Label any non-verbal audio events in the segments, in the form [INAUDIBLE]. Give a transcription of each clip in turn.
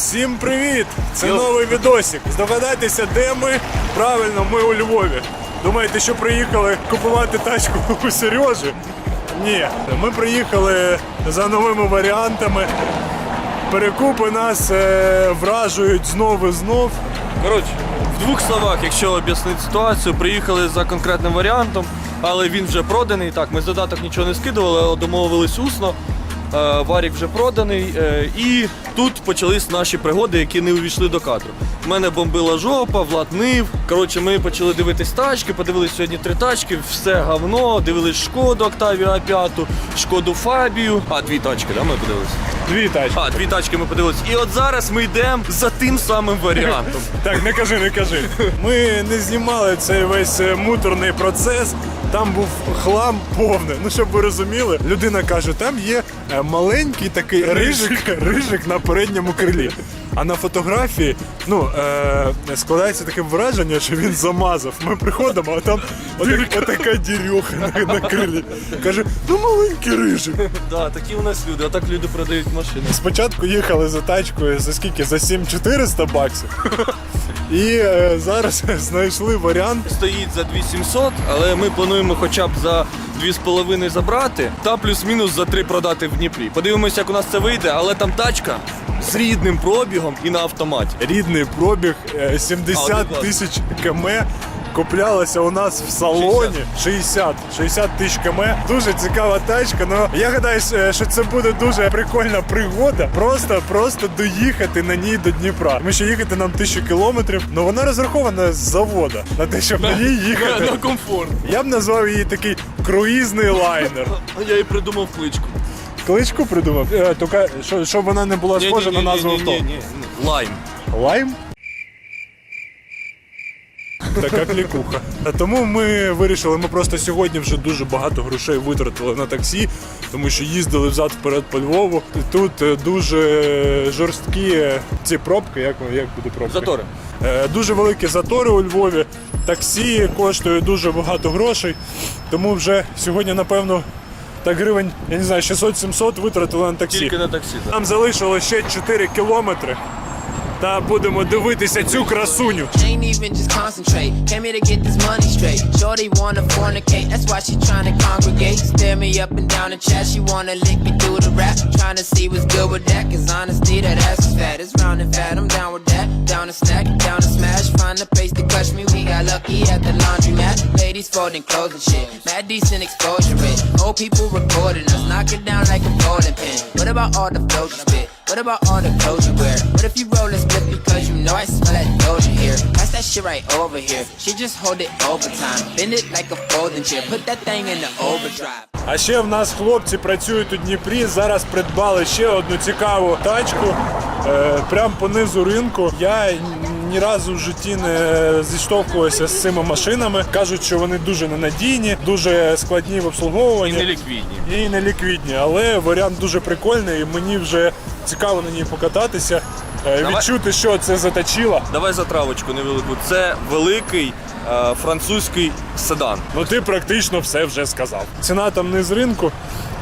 Всім привіт! Це новий відосик. Здогадайтеся, де ми? Правильно, ми у Львові. Думаєте, що приїхали купувати тачку у Сережі? Ні, ми приїхали за новими варіантами. Перекупи нас е, вражують знов і знов. Коротше, в двох словах, якщо об'яснити ситуацію, приїхали за конкретним варіантом, але він вже проданий. Так, ми з додаток нічого не скидували, але домовились усно. Е, Варік вже проданий. е, І тут почались наші пригоди, які не увійшли до кадру. У мене бомбила жопа, Влад нив. Коротше, ми почали дивитись тачки, подивились сьогодні три тачки, все говно, дивились шкоду Октавію А5, шкоду Фабію. А, дві тачки, да, ми подивились? Дві тачки. А, дві тачки ми подивились. І от зараз ми йдемо за тим самим варіантом. [LAUGHS] Так, не кажи, не кажи. Ми не знімали цей весь е, муторний процес. Там був хлам повний. Ну, щоб ви розуміли, людина каже, там є е, маленький такий рижик, рижик на передньому крилі. А на фотографії ну, е, складається таке враження, що він замазав. Ми приходимо, а там отак, отака дірюха на, на крилі. Каже, ну маленький рижик. Да, такі у нас люди, отак люди продають машини. Спочатку їхали за тачкою за скільки? За 7400 баксів. І е, зараз [LAUGHS] знайшли варіант. Стоїть за 2700, але ми плануємо хоча б за 2,5 забрати та плюс-мінус за 3 продати в Дніпрі. Подивимося, як у нас це вийде, але там тачка з рідним пробігом і на автоматі. Рідний пробіг е, 70 тисяч км. Куплялася у нас в салоні 60 60 тисяч км. Дуже цікава тачка. Ну я гадаю, е, що це буде дуже прикольна пригода. Просто просто доїхати на ній до Дніпра. Тому що їхати нам тисячу кілометрів. Ну вона розрахована з завода на те, щоб на ній їхати. На комфорт. Я б назвав її такий круїзний лайнер. Я і придумав кличку. Кличку придумав, е, тільки, що- щоб вона не була схожа на назву авто. Ні-ні-ні, Лайм. Лайм? Така клікуха. А Тому ми вирішили, ми просто сьогодні вже дуже багато грошей витратили на таксі, тому що їздили взад вперед по Львову. Тут е, дуже жорсткі е, ці пробки, як, як буде пробки? Затори. Е, Дуже великі затори у Львові. Таксі коштує дуже багато грошей. Тому вже сьогодні, напевно, так гривень, я не знаю, 600-700 витратили на таксі. Тільки на таксі. так. Нам залишилось ще 4 кілометри. Та будемо дивитися цю красуню. Ain't even just concentrate. Came here to get this money straight. Shorty wanna fornicate, that's why she tryna congregate. Stare me up and down the chat, she wanna lick me through the rap. Tryna see what's good with that, cause honesty, that ass is fat. It's round and fat, I'm down with that. Down to snack, down to smash. Find a place to clutch me, we got lucky at the laundromat. Ladies folding clothes and shit. Mad decent exposure rate. Old people recording us, knock it down like a bowling pin. What about all the flows you spit? What about all the clothes you wear? What if you roll a split because you know I smell that doja here? Pass that shit right over here. She just hold it overtime. Bend it like a folding chair. Put that thing in the overdrive. А ще в нас хлопці працюють у Дніпрі. Зараз придбали ще одну цікаву тачку е, прямо по низу ринку. Я ні разу в житті не зіштовхувався з цими машинами. Кажуть, що вони дуже ненадійні, дуже складні в обслуговуванні. не ліквідні. і не ліквідні, але варіант дуже прикольний. і Мені вже цікаво на ній покататися, е, Давай. відчути, що це заточило. Давай затравочку невелику. Це великий е, французький седан. Ну ти практично все вже сказав. Ціна там не з ринку,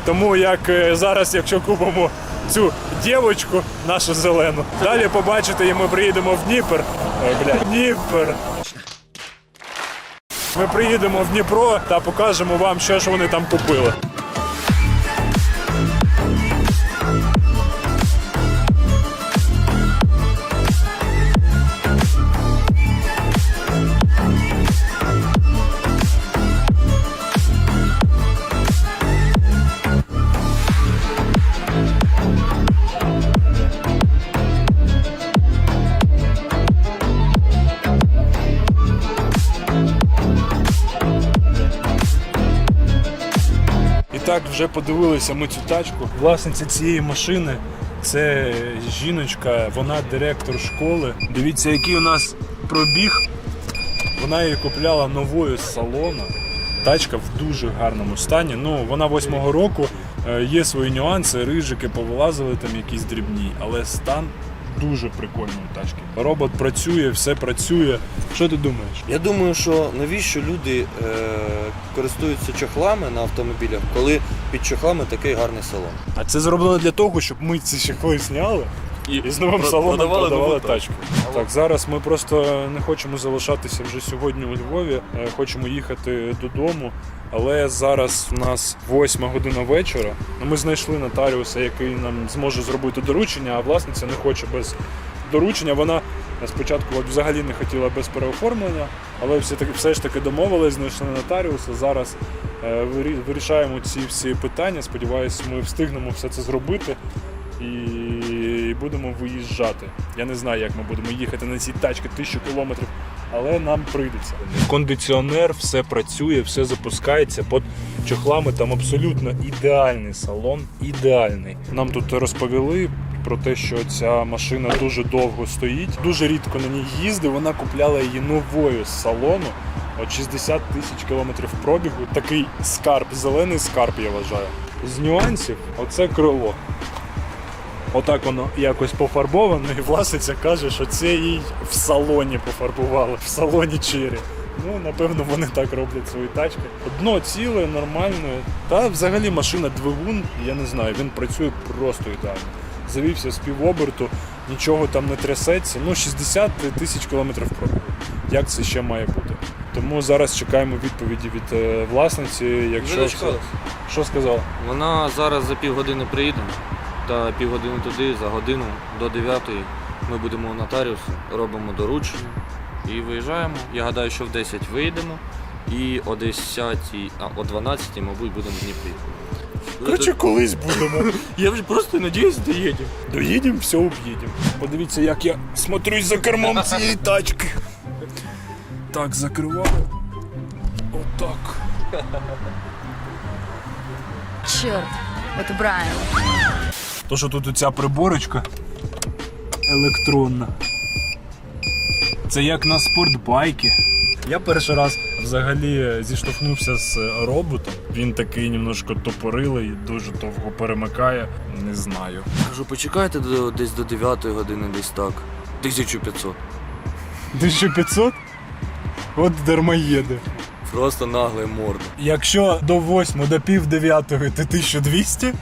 тому як е, зараз, якщо купимо цю дівочку, нашу зелену, далі побачите, і ми приїдемо в Дніпр. Ой, бля, Дніпр. Ми приїдемо в Дніпро та покажемо вам, що ж вони там купили. Так вже подивилися ми цю тачку. Власниця цієї машини це жіночка, вона директор школи. Дивіться, який у нас пробіг. Вона її купляла новою з салону. Тачка в дуже гарному стані. Ну, вона восьмого року. Е, Є свої нюанси, рижики повилазили там якісь дрібні, але стан дуже прикольної тачки. Робот працює, все працює. Що ти думаєш? Я думаю, що навіщо люди е, користуються чохлами на автомобілях, коли під чохлами такий гарний салон. А це зроблено для того, щоб ми ці чохли зняли І з новим салоном продавали продавали, тачку. Так, зараз ми просто не хочемо залишатися вже сьогодні у Львові. е, Хочемо їхати додому. Але зараз у нас восьма година вечора. Ну, Ми знайшли нотаріуса, який нам зможе зробити доручення, а власниця не хоче без доручення. Вона спочатку от взагалі не хотіла без переоформлення, але все таки все ж таки домовились, знайшли нотаріуса. Зараз е, вирішаємо ці всі питання. Сподіваюсь, ми встигнемо все це зробити і будемо виїжджати. Я не знаю, як ми будемо їхати на цій тачці тисячу кілометрів, але нам прийдеться. Кондиціонер, все працює, все запускається. Під чохлами там абсолютно ідеальний салон. Ідеальний. Нам тут розповіли. Про те, що ця машина дуже довго стоїть, дуже рідко на ній їздив. Вона купляла її новою з салону. От 60 тисяч кілометрів пробігу. Такий скарб, зелений скарб, я вважаю. З нюансів оце крило. Отак воно якось пофарбовано, і власниця каже, що це їй в салоні пофарбували, в салоні Чирі. Ну, напевно, вони так роблять свої тачки. Дно ціле, нормальне. Та взагалі машина двигун, я не знаю, він працює просто ідеально. Завівся з півоберту, нічого там не трясеться. Ну, 60 тисяч кілометрів пробігу. Як це ще має бути? Тому зараз чекаємо відповіді від е, власниці. Якщо що сказала? Вона зараз за півгодини приїде, та півгодини туди, за годину до 9 ми будемо у нотаріусу, робимо доручення і виїжджаємо. Я гадаю, що в 10 вийдемо і о 10, а о 12, мабуть, будемо в Дніпрі. Коротше, колись будемо. [LAUGHS] Я вже просто надіюсь, доїдемо. Доїдемо, все об'їдемо. Подивіться, як я смотрюсь за кермом цієї тачки. Так, закриваю. Отак. Черт, это Брайан. То, що тут оця приборочка електронна. Це як на спортбайки. Я перший раз взагалі зіштовхнувся з роботом. Він такий немножко топорилий, дуже довго перемикає. Не знаю. Кажу, почекайте до, десь до 9 години, десь так. 1500. 1500? От дармоєди. Просто нагле морда. Якщо до 8 до пів 9 ти 1200 до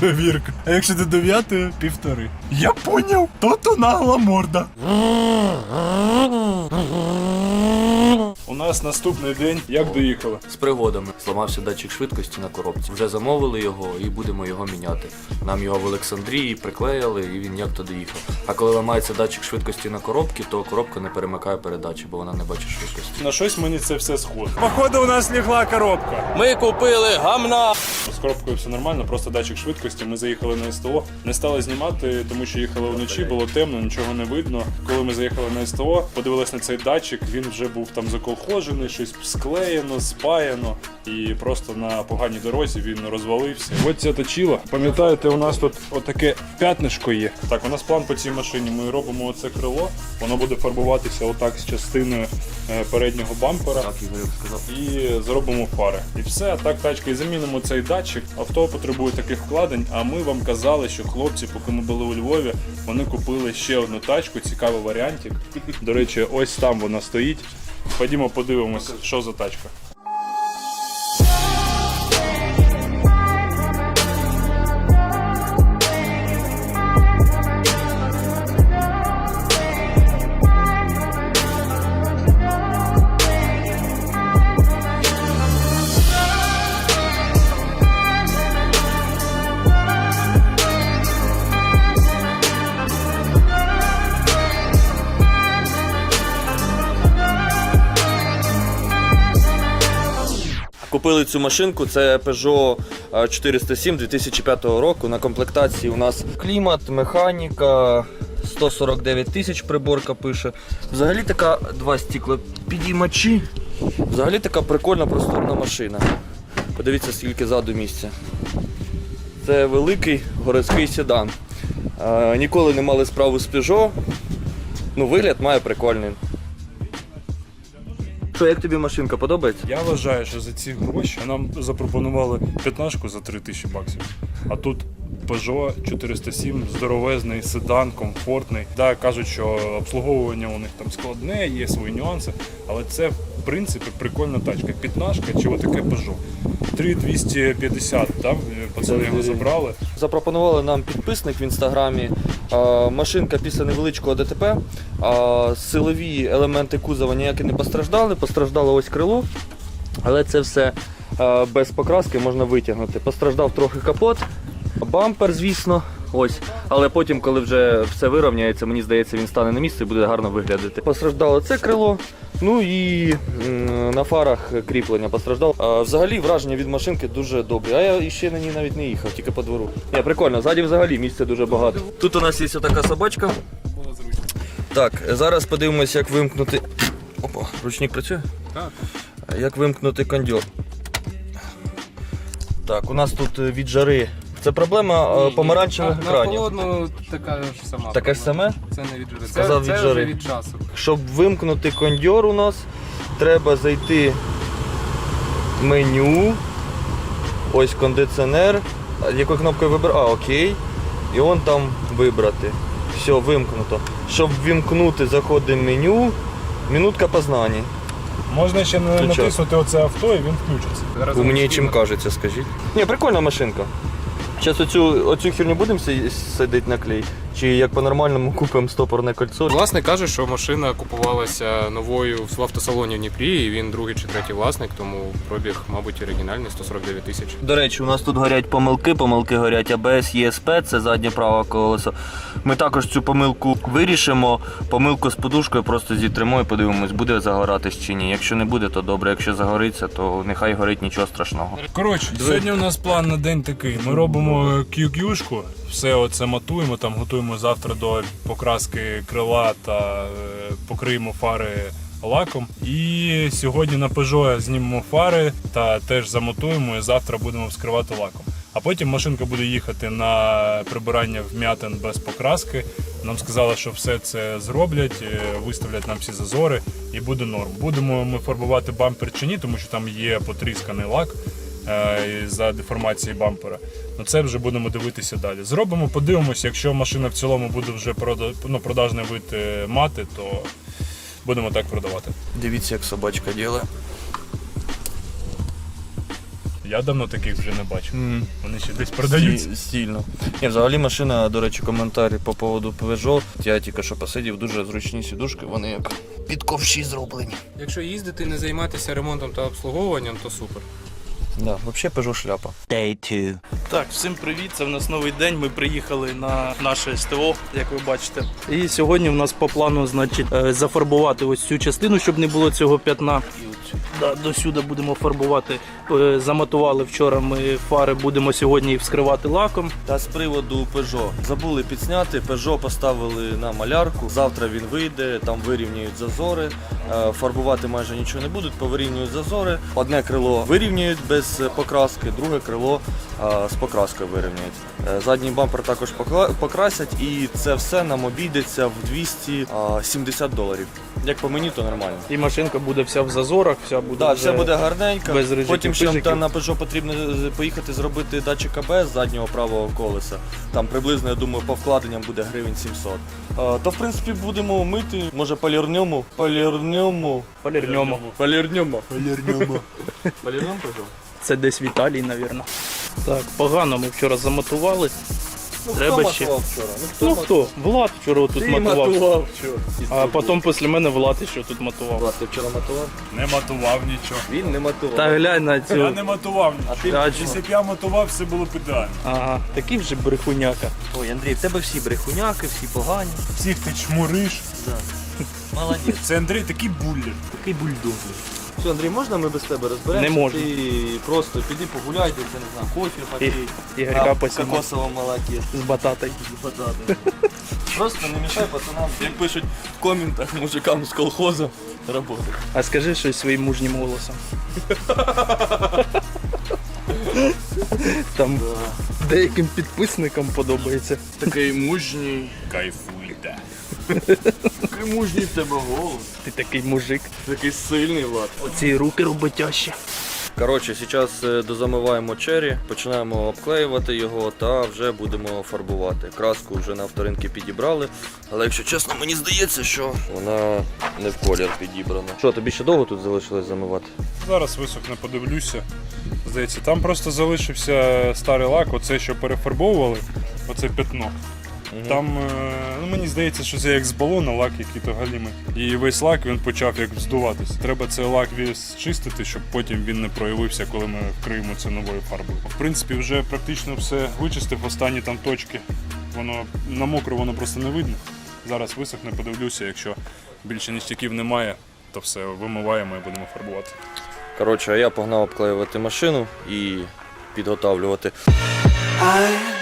довірка, а якщо до 9 півтори. Я поняв, то то нагла морда. У нас наступний день. Як доїхали? З пригодами зламався датчик швидкості на коробці. Вже замовили його і будемо його міняти. Нам його в Олександрії приклеїли, і він як то доїхав. А коли ламається датчик швидкості на коробці, то коробка не перемикає передачі, бо вона не бачить швидкості. На щось мені це все схоже. Походу, у нас лягла коробка. Ми купили гамна! З коробкою все нормально, просто датчик швидкості. Ми заїхали на СТО. Не стали знімати, тому що їхали вночі, було темно, нічого не видно. Коли ми заїхали на СТО, подивилися на цей датчик, він вже був там заколхожений, щось склеєно, спаяно. І просто на поганій дорозі він розвалився. Ось ця точила. Пам'ятаєте, у нас тут отаке п'ятнишко є. Так, у нас план по цій машині. Ми робимо оце крило, воно буде фарбуватися отак з частиною е, переднього бампера Так, Ігор сказав. і зробимо фари. І все, так тачка і замінимо цей датчик. Авто потребує таких вкладень. А ми вам казали, що хлопці, поки ми були у Львові, вони купили ще одну тачку, цікавий варіантик. До речі, ось там вона стоїть. Ходімо, подивимося, що за тачка. Цю машинку, це Peugeot е, 407 2005 року. На комплектації у нас клімат, механіка, 149 тисяч приборка пише. Взагалі така два стікла підіймачі. Взагалі така прикольна просторна машина. Подивіться, скільки ззаду місця. Це великий городський седан. Е, Ніколи не мали справу з Peugeot. Ну, вигляд має прикольний. Що, як тобі машинка подобається? Я вважаю, що за ці гроші нам запропонували п'ятнашку за 3 тисячі баксів. А тут Peugeot 407, здоровезний, седан, комфортний. Да, кажуть, що обслуговування у них там складне, є свої нюанси, але це в принципі прикольна тачка. П'ятнашка чи отаке Peugeot. 3250, там пацани його забрали. Запропонували нам підписник в інстаграмі машинка після невеличкого ДТП. А, силові елементи кузова ніякі не постраждали. Постраждало ось крило. Але це все без покраски можна витягнути. Постраждав трохи капот, бампер, звісно. Ось, але потім, коли вже все вирівняється, мені здається, він стане на місце і буде гарно виглядати. Постраждало це крило, ну і на фарах кріплення постраждало. А, взагалі враження від машинки дуже добре. А я ще на ній навіть не їхав, тільки по двору. Ні, прикольно, ззаді взагалі місця дуже багато. Тут у нас є така собачка. Так, зараз подивимось, як вимкнути. Опа, ручник працює? Так. Як вимкнути кондьор. Так, у нас тут від жари. Це проблема е, помаранчевих на, екранів. холодну така ж сама. Таке ж проблема. саме? Це не від жари. Це, Сказав це від жари. вже від часу. Щоб вимкнути кондьор у нас, треба зайти в меню. Ось кондиціонер. А Якою кнопкою вибирати? А, окей. І он там вибрати. Все, вимкнуто. Щоб вимкнути, заходимо в меню. Минутка познань. Можна ще не Ти натиснути оце авто і він включиться. Зараз У мені чим кажеться, скажіть. Ні, прикольна машинка. Зараз оцю, оцю херню будемо си- сидіти на клей? Чи як по-нормальному купимо стопорне кольцо? Власник каже, що машина купувалася новою в автосалоні в Дніпрі, і він другий чи третій власник, тому пробіг, мабуть, оригінальний 149 тисяч. До речі, у нас тут горять помилки, помилки горять АБС, ЄСП, це заднє праве колесо. Ми також цю помилку вирішимо. Помилку з подушкою просто зітримо і подивимось, буде загоратись чи ні. Якщо не буде, то добре. Якщо загориться, то нехай горить нічого страшного. Коротше, сьогодні у нас план на день такий. Ми робимо QQ-шку, все оце матуємо, там готуємо завтра до покраски крила та е, покриємо фари лаком. І сьогодні на Peugeot знімемо фари та теж замотуємо і завтра будемо вскривати лаком. А потім машинка буде їхати на прибирання вм'ятин без покраски. Нам сказали, що все це зроблять, е, виставлять нам всі зазори і буде норм. Будемо ми фарбувати бампер чи ні, тому що там є потрісканий лак е, за деформації бампера. Ну це вже будемо дивитися далі. Зробимо, подивимося, якщо машина в цілому буде вже прода- ну, продажний вид е, мати, то будемо так продавати. Дивіться, як собачка діла. Я давно таких вже не бачив. Вони ще десь продаються. Стільно. Ні, взагалі машина, до речі, коментарі по поводу Peugeot. Я тільки що посидів, дуже зручні сідушки, вони як під ковші зроблені. Якщо їздити і не займатися ремонтом та обслуговуванням, то супер. Да, взагалі Peugeot шляпа. Так, всім привіт. Це в нас новий день. Ми приїхали на наше СТО, як ви бачите. І сьогодні в нас по плану, значить, е, зафарбувати ось цю частину, щоб не було цього п'ятна. Да, до сюди будемо фарбувати. Е, Заматували вчора ми фари, будемо сьогодні їх вскривати лаком. Та з приводу Peugeot. Забули підсняти, Peugeot поставили на малярку. Завтра він вийде, там вирівнюють зазори. Е, Фарбувати майже нічого не будуть, повирівнюють зазори. Одне крило вирівнюють без е, покраски, друге крило е, з покраскою вирівнюють. Е, Задній бампер також покрасять, і це все нам обійдеться в 270 доларів. Як по мені, то нормально. І машинка буде вся в зазорах, вся буде. Так, вже все буде гарненько. без рижиків, Потім ще пижиків. та на Peugeot потрібно е, поїхати зробити датчик АБС заднього правого колеса. Там приблизно, я думаю, по вкладенням буде гривень 700. А, то в принципі будемо мити, може полірньому. Полірньому. полірньому. Полірньому. Полірньому. Полірньому Це десь в Італії, мабуть. Так, погано ми вчора замотували. Ну, Треба хто ще. матував вчора? Ну хто? Влад вчора тут Ти матував. матував вчора. А потім після мене Влад ще тут матував. Влад, ти вчора матував? Не матував нічого. Він не матував. Та глянь на Я цю. не матував нічого. ти Якщо б я матував, все було б ідеально. Ага, такий вже брехуняка. Ой, Андрій, в тебе всі брехуняки, всі погані. Всіх ти чмуриш. Молодець. Це Андрій такий буллер. Такий бульдог. Все, Андрій, можна ми без тебе розберемося? Не можна. Ти просто піди погуляй, десь, я не знаю, кофе попій. Ігорька на посімо кокосовому молоке. з бататой. Просто не мішай пацанам, як пишуть в коментах мужикам з колхозу роботи. А скажи щось своїм мужнім голосом. [LAUGHS] Там деяким підписникам подобається. Такий мужній. Кайфуйте. Такий мужній в тебе голос. Ти такий мужик. Такий сильний влад. Оці руки роботящі. Коротше, зараз е, дозамиваємо чері, починаємо обклеювати його та вже будемо фарбувати. Краску вже на авторинки підібрали, але якщо чесно, мені здається, що вона не в колір підібрана. Що, тобі ще довго тут залишилось замивати? Зараз висохне, подивлюся. Здається, там просто залишився старий лак, оце що перефарбовували, оце пятно. Там е, ну, мені здається, що це як з балона лак, який то галімий. І весь лак він почав як здуватися. Треба цей лак весь чистити, щоб потім він не проявився, коли ми вкриємо це новою фарбою. В принципі, вже практично все вичистив. Останні там точки. Воно на мокро воно просто не видно. Зараз висохне, подивлюся. Якщо більше ніштяків немає, то все вимиваємо і будемо фарбувати. Коротше, а я погнав обклеювати машину і підготавлювати. I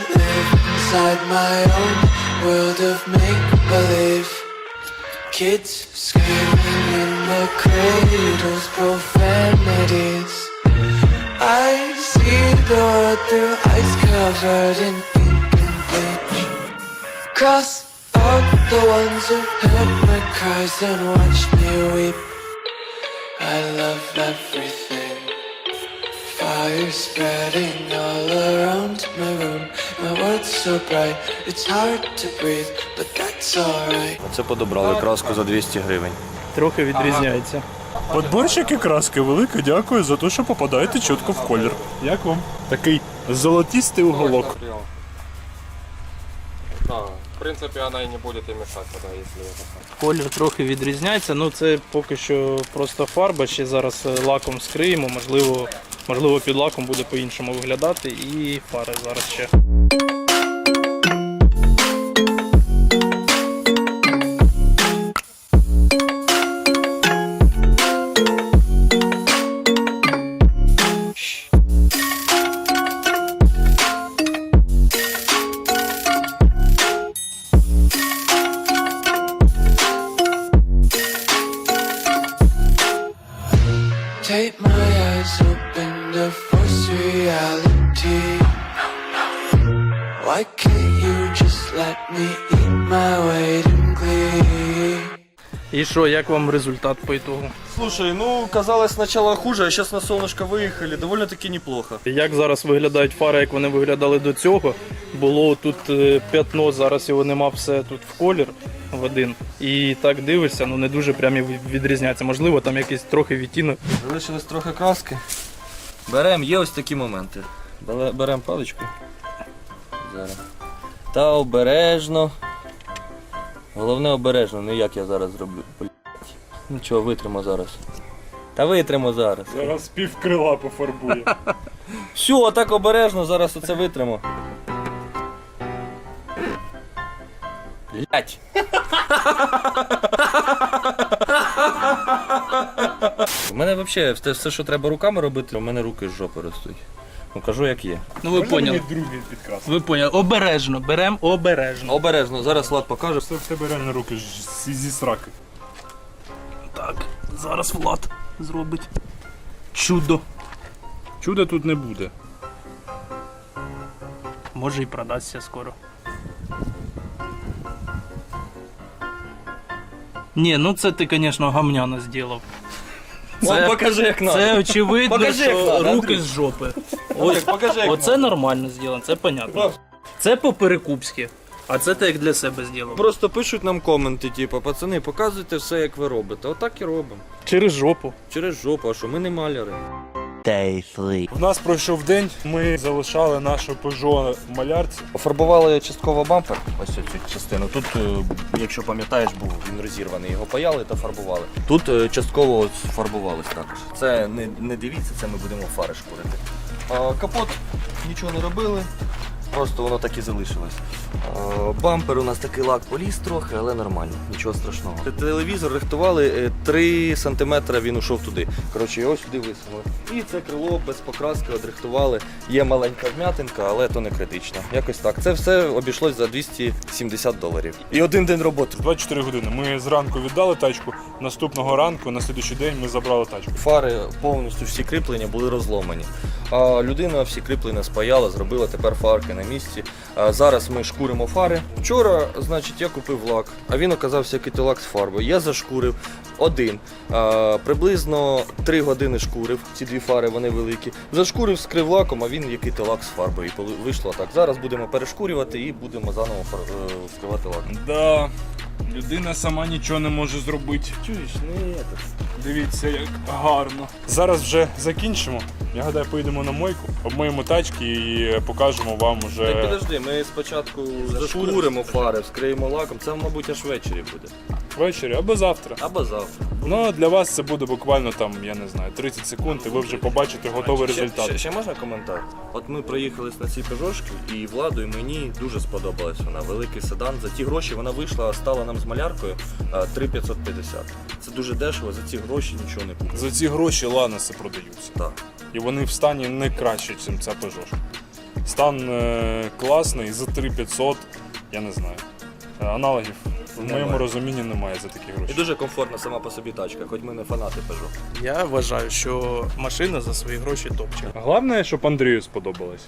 inside my own world of make believe. Kids screaming in the cradles, profanities. I see the world through ice covered in ink and bleach. Cross out the ones who heard my cries and watched me weep. I love everything. Fire spreading all around my room. My world's so bright, it's hard to breathe, but that's alright. Це подобрали краску за 200 гривень. Трохи відрізняється. Подборщики краски, велике дякую за те, що попадаєте чітко в колір. Як вам? Такий золотистий уголок. В принципе, она и не будет и мешать, тогда, если это. Колір трохи відрізняється. Ну це поки що просто фарба. Ще зараз е, лаком скриємо. Можливо, можливо, під лаком буде по-іншому виглядати. І фари зараз ще. Що, як вам результат по ітогу? Слушай, ну казалось сначала хуже, а сейчас на солнышко выехали, довольно-таки неплохо. Як зараз виглядають фари, як вони виглядали до цього? Було тут е, п'ятно, зараз його нема все тут в колір в один. І так дивишся, ну не дуже прям і відрізняється. Можливо, там якийсь трохи відтінок. Залишилось трохи краски. Берем, є ось такі моменти. Бере- Берем паличку. Зараз. Та обережно. Головне обережно, не як я зараз зроблю. Блядь. Нічого, витримо зараз. Та витримо зараз. Зараз пів крила пофарбує. [LAUGHS] Все, так обережно, зараз оце витримо. Блять. [LAUGHS] У мене взагалі все, все, що треба руками робити, у мене руки з жопи ростуть. Ну кажу, як є. Ну ви поняли. другий підкрас. Ви поняли. Обережно, берем обережно. Обережно, зараз Влад покаже. Все в тебе реально руки ж зі, зі сраки. Так, зараз Влад зробить чудо. Чуда тут не буде. Може і продасться скоро. Ні, ну це ти, звісно, гамняно зробив. Вон, покажи, як надо. Це очевидно, Покажи, як що надо, руки Андрій. з жопи. [LAUGHS] Ось, покажи, як Оце нормально зроблено, це понятно. Це по-перекупськи, а це ти як для себе зробив. Просто пишуть нам коменти, типу, пацани, показуйте все, як ви робите. Отак і робимо. Через жопу. Через жопу, а що ми не маляри. У нас пройшов день, ми залишали нашу Peugeot в малярці. Пофарбували частково бампер, ось цю частину. Тут, е, якщо пам'ятаєш, був він розірваний. Його паяли та фарбували. Тут е, частково ось фарбувались також. Це не, не дивіться, це ми будемо фари шкурити. А, капот нічого не робили, просто воно так і залишилось. А, бампер у нас такий лак поліз трохи, але нормально, нічого страшного. Телевізор рихтували е, 3 см він ушов туди. Коротше, його сюди висунули. І це крило без покраски одрихтували. Є маленька вм'ятинка, але то не критично. Якось так. Це все обійшлось за 270 доларів. І один день роботи. 24 години. Ми зранку віддали тачку. Наступного ранку, на слідуючий день, ми забрали тачку. Фари повністю всі кріплення були розломані. А людина всі кріплення спаяла, зробила тепер фарки на місці. А зараз ми шкуримо фари. Вчора, значить, я купив лак, а він оказався китилак з фарбою. Я зашкурив один. А, приблизно 3 години шкурив. Ці дві фари вони великі. Зашкурив скрив лаком, а він є китилак з фарбою. І вийшло так. Зараз будемо перешкурювати і будемо заново вкривати е, лак. Да. Людина сама нічого не може зробити. Чуєш, не этот. Дивіться, як гарно. Зараз вже закінчимо. Я гадаю, поїдемо на мойку, обмиємо тачки і покажемо вам Так уже підожди, ми спочатку зашкуримо фари, вскриємо лаком. Це, мабуть, аж ввечері буде. Ввечері або завтра. Або завтра. Ну для вас це буде буквально там, я не знаю, 30 секунд, і ви вже побачите готовий результат. ще, ще можна коментар? От ми проїхались на цій пежошці, і владу, і мені дуже сподобалась вона. Великий седан. За ті гроші вона вийшла, стала нам з маляркою 3550. Це дуже дешево, за ці гроші нічого не купиш. За ці гроші ланоси продаються. Так. І вони в стані не краще, ніж ця Peugeot. Стан е, класний, за 3500, я не знаю. Е, Аналогів в Немає. моєму розумінні немає за такі І гроші. дуже комфортна сама по собі тачка, хоч ми не фанати Peugeot. Я вважаю, що машина за свої гроші топче. Головне, щоб Андрію сподобалось.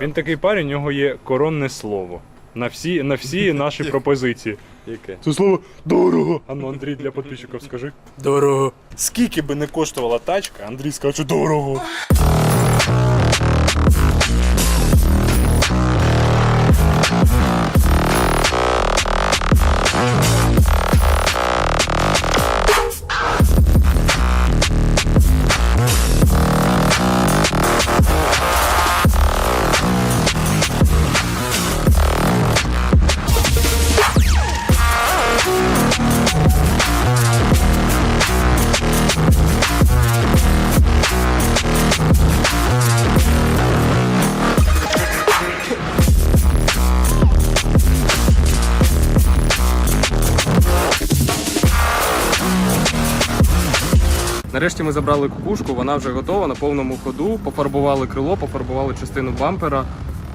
Він такий парень, у нього є коронне слово. На всі, на всі [LAUGHS] наші пропозиції. Яке? Це слово дорого. А ну, Андрій, для підписчиків скажи. Дорого. Скільки би не коштувала тачка, Андрій скаже, що дорого. Нарешті ми забрали кукушку, вона вже готова на повному ходу. Пофарбували крило, пофарбували частину бампера.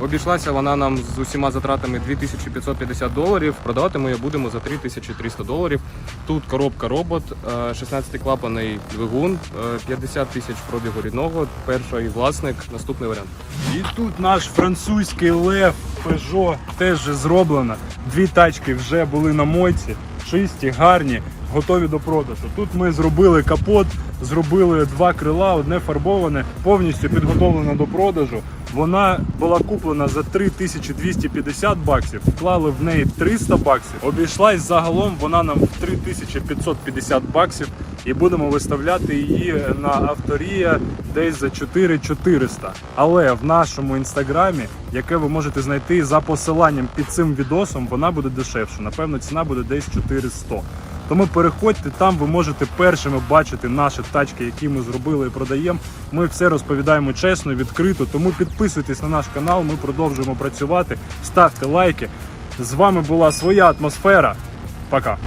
Обійшлася вона нам з усіма затратами 2550 доларів. Продавати ми її будемо за 3300 доларів. Тут коробка робот, 16-клапаний двигун, е, 50 тисяч пробігу рідного. Перший власник, наступний варіант. І тут наш французький лев Peugeot теж зроблено. Дві тачки вже були на мойці, чисті, гарні, готові до продажу. Тут ми зробили капот, зробили два крила, одне фарбоване, повністю підготовлена до продажу. Вона була куплена за 3250 баксів, вклали в неї 300 баксів. Обійшлась загалом вона нам в 3550 баксів і будемо виставляти її на авторія десь за 4400. Але в нашому інстаграмі, яке ви можете знайти за посиланням під цим відосом, вона буде дешевше. Напевно, ціна буде десь 400. Тому переходьте там, ви можете першими бачити наші тачки, які ми зробили і продаємо. Ми все розповідаємо чесно, відкрито. Тому підписуйтесь на наш канал. Ми продовжуємо працювати. Ставте лайки. З вами була своя атмосфера. Пока.